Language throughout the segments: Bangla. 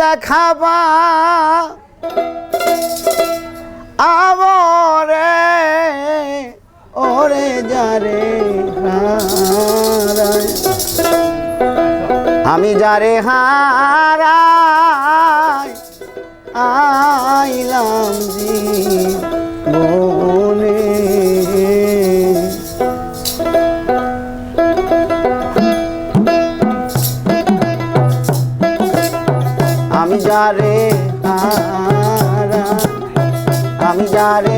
দেখাবা আমরে ওরে যারে আমি যারে হারাই আইলাম জীবনে। যারে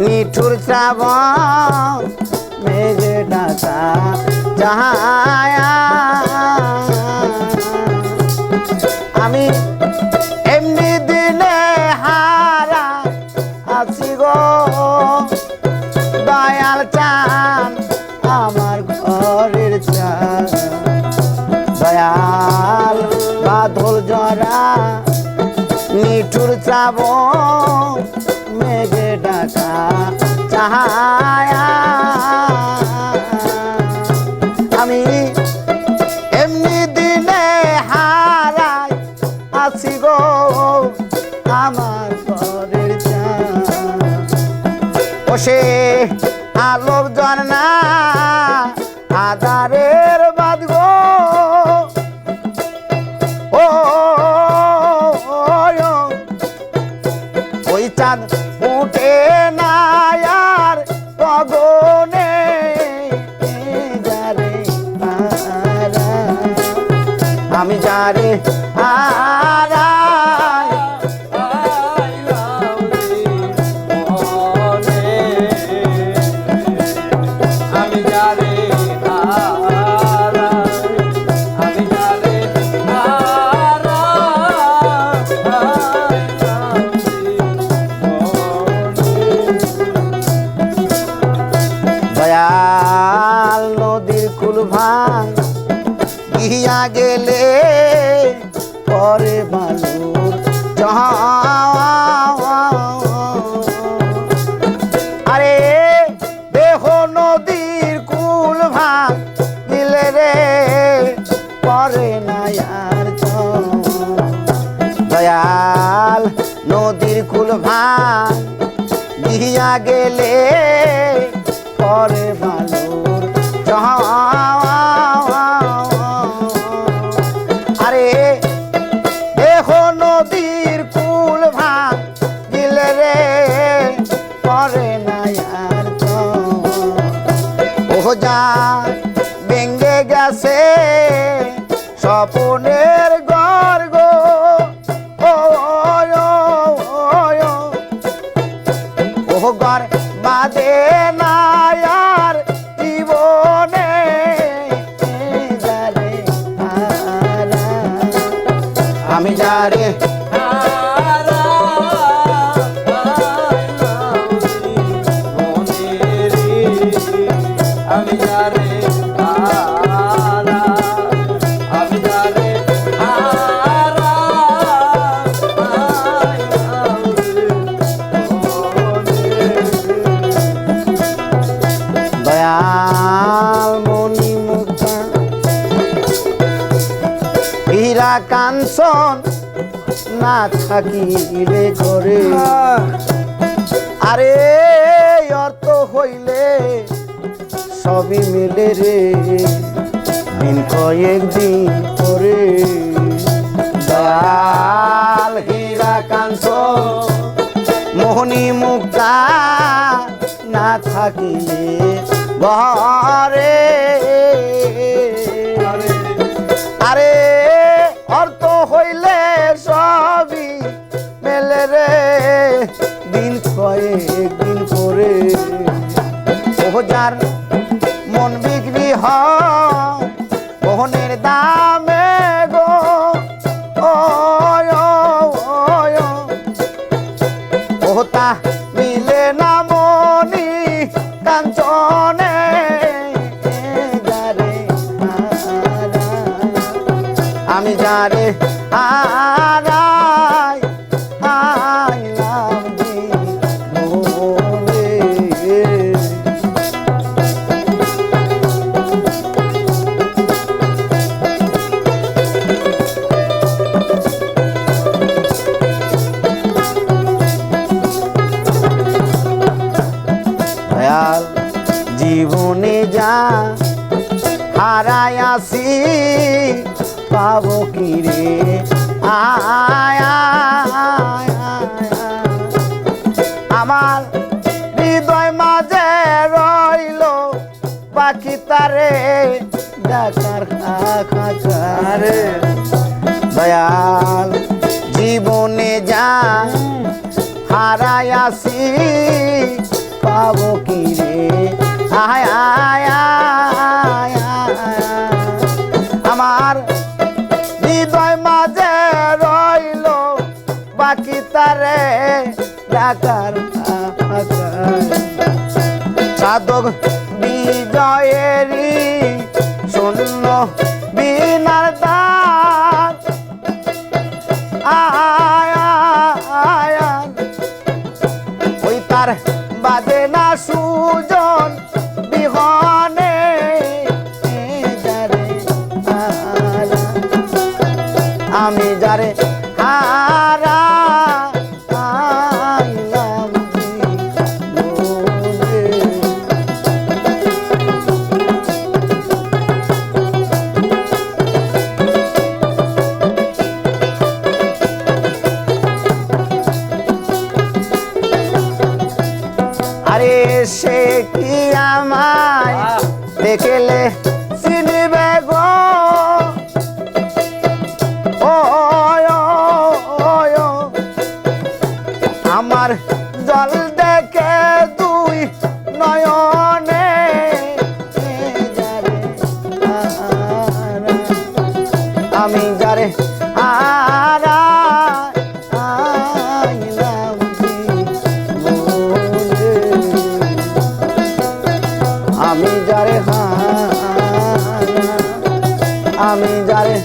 নিঠুর শ্রাবণ মেঘে ডাকা যাহায়া আমি এমনি দিনে হারা আছি গো, দয়াল চান আমার ঘরের চান দয়াল বাদল জরা, নিঠুর চাব মেঘে ডাকা চাহায়া আমি এমনি দিনে হারাই আমার ঘরের চান ও সে আলোক জন্না আদারের বাদ গো ও ওই চাঁদ উঠে না গেলে পরে বালুর আরে দেহ নদীর কুল ভাঙ গিলে রে পরে নায়ার দয়াল নদীর কুল ভাঙ গিয়া গেলে পরে বালুর যা ভেঙ্গে গেছে স্বপনের গর্গ। ও গর বাদে না আর জীবনে আমি যারে কাঞ্চন না থাকিলে করে আরে অর্থ হইলে সবই মেলে রে। দিন কয়েক দিন পরে দয়াল হীরা, কাঞ্চ, মোহনী, মুক্তা না থাকিলে ঘরে। আরে, অর্থ হইলে সবই মেলে রে। দিন কয়েক দিন করে ও যার হারাই আইলাম। দয়াল জীবনে যা হারাই আসি পাবো কি রে? আয়। আমার হৃদয় মাঝে রইল বাকি তারে দেখার খাঁচারে দয়াল জীবনে যা হারাই আসি পাবো কি রে? আয় আয়, ডাকার সাধক বিজয়েরই শূন্য বিনার আয় ওই তার বাজে না সুজন বিহনে। আমি যারে আরে সে কি আমায় দেখলে চিনিবে গো। আমার জল দেখে দুই নয়নে আমি যারে হা আমি যারে